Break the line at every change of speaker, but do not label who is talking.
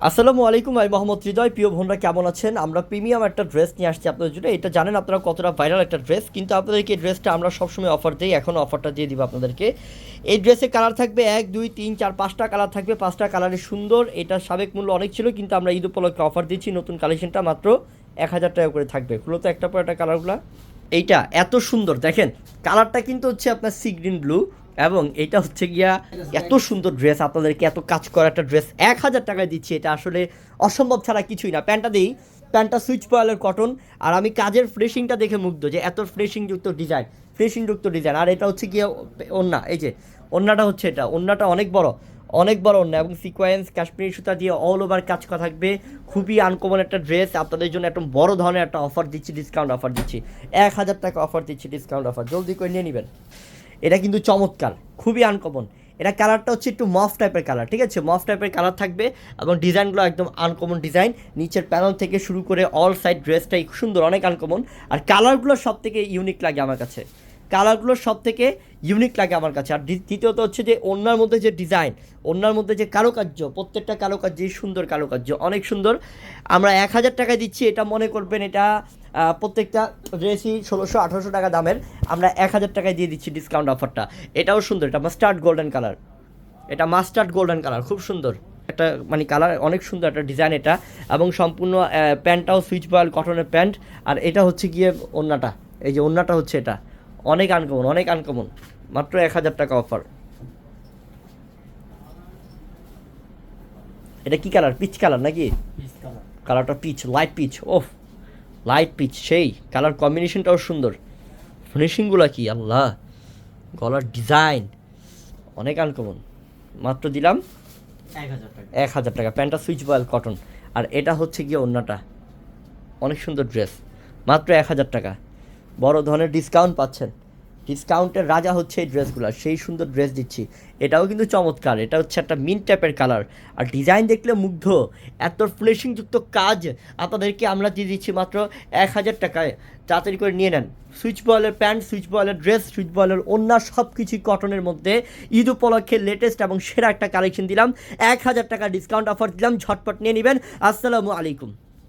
আসসালামু আলাইকুম, আমি মোহাম্মদ হৃদয়। প্রিয় বোনরা, কেমন আছেন? আমরা প্রিমিয়াম একটা ড্রেস নিয়ে আসছি আপনাদের জন্য। এটা জানেন আপনারা কতটা ভাইরাল একটা ড্রেস, কিন্তু আপনাদেরকে এই ড্রেসটা আমরা সবসময় অফার দিই। এখনও অফারটা দিয়ে দিব আপনাদেরকে। এই ড্রেসের কালার থাকবে এক, দুই, তিন, চার, পাঁচটা কালার থাকবে। পাঁচটা কালারে সুন্দর। এটার সাবেক মূল্য অনেক ছিল, কিন্তু আমরা ঈদ উপলক্ষে অফার দিচ্ছি নতুন কালেকশনটা মাত্র এক হাজার টাকা করে থাকবে। তো একটা পর একটা কালারগুলো এইটা এত সুন্দর, দেখেন। কালারটা কিন্তু হচ্ছে আপনার সি গ্রিন ব্লু এবং এটা হচ্ছে গিয়া এত সুন্দর ড্রেস আপনাদেরকে এত কাজ করা একটা ড্রেস এক হাজার টাকায় দিচ্ছি, এটা আসলে অসম্ভব ছাড়া কিছুই না। প্যান্টটা দিই, প্যান্টটা সুইচ পয়েলের কটন আর আমি কাজের ফ্রেশিংটা দেখে মুগ্ধ যে এত ফ্রেশিংযুক্ত ডিজাইন ফ্রেশিংযুক্ত ডিজাইন আর এটা হচ্ছে গিয়ে ওন্না, এই যে, ওন্নাটা হচ্ছে এটা, ওন্নাটা অনেক বড় অনেক বড় ওন্না, এবং সিকোয়েন্স কাশ্মীরি সুতা দিয়ে অল ওভার কাজ করা থাকবে, খুবই আনকমন একটা ড্রেস আপনাদের জন্য একটা বড় ধরনের একটা অফার দিচ্ছি ডিসকাউন্ট অফার দিচ্ছি, এক হাজার টাকা অফার দিচ্ছি ডিসকাউন্ট অফার জলদি করে নিয়ে নেবেন। এটা কিন্তু চমৎকার, খুবই আনকমন এটা কালারটা হচ্ছে একটু মফ টাইপের কালার ঠিক আছে? মফ টাইপের কালার থাকবে এবং ডিজাইনগুলো একদম আনকমন ডিজাইন নিচের প্যানেল থেকে শুরু করে অল সাইড ড্রেসটাই সুন্দর, অনেক আনকমন আর কালারগুলো সব থেকে ইউনিক লাগে আমার কাছে। কালারগুলো সব থেকে ইউনিক লাগে আমার কাছে। আর দ্বি- দ্বিতীয়ত হচ্ছে যে অন্যার মধ্যে যে ডিজাইন অন্যার মধ্যে যে কারুকার্য, প্রত্যেকটা কারুকার্যই সুন্দর কারুকার্য, অনেক সুন্দর। আমরা এক হাজার টাকায় দিচ্ছি, এটা মনে করবেন এটা প্রত্যেকটা ড্রেসই ষোলোশো, আঠারোশো টাকা দামের। আমরা এক হাজার টাকায় দিয়ে দিচ্ছি ডিসকাউন্ট অফারটা এটাও সুন্দর, এটা মাস্টার্ড গোল্ডেন কালার এটা মাস্টার্ড গোল্ডেন কালার খুব সুন্দর। একটা মানে কালার অনেক সুন্দর একটা ডিজাইন এটা। এবং সম্পূর্ণ প্যান্টটাও সুইচ বয়েল কটনের প্যান্ট। আর এটা হচ্ছে গিয়ে ওন্নাটা এই যে ওন্নাটা হচ্ছে এটা। অনেক আনকমন অনেক আনকমন মাত্র এক হাজার টাকা অফার এটা কি কালার পিচ কালার নাকি? কালারটা peach light peach off light peach সেই। কালার কম্বিনেশনটাও সুন্দর। ফিনিশিংগুলো কি? আল্লাহ। গলার ডিজাইন অনেক আনকমন মাত্র দিলাম
এক হাজার টাকা।
এক হাজার টাকা। প্যান্টটা সুইচ বয়েল কটন আর এটা হচ্ছে গিয়ে অন্যটা অনেক সুন্দর ড্রেস মাত্র এক হাজার টাকা। বড় ধরনের ডিসকাউন্ট পাচ্ছেন। ডিসকাউন্টের রাজা হচ্ছে এই ড্রেসগুলো সেই সুন্দর ড্রেস দিচ্ছি। এটাও কিন্তু চমৎকার, এটা হচ্ছে একটা মিন টাইপের কালার আর ডিজাইন দেখলে মুগ্ধ, এত ফ্লেশিংযুক্ত কাজ, আপনাদেরকে আমরা দিয়ে দিচ্ছি মাত্র এক হাজার টাকায়। তাড়াতাড়ি করে নিয়ে নেন। সুইচ বয়েলের প্যান্ট, সুইচ বয়েলের ড্রেস সুইচ বয়েলের অন্য সব কিছুই কটনের মধ্যে। ঈদ উপলক্ষে লেটেস্ট এবং সেরা একটা কালেকশন দিলাম। এক হাজার টাকা ডিসকাউন্ট অফার দিলাম, ঝটপট নিয়ে নেবেন। আসসালামু আলাইকুম।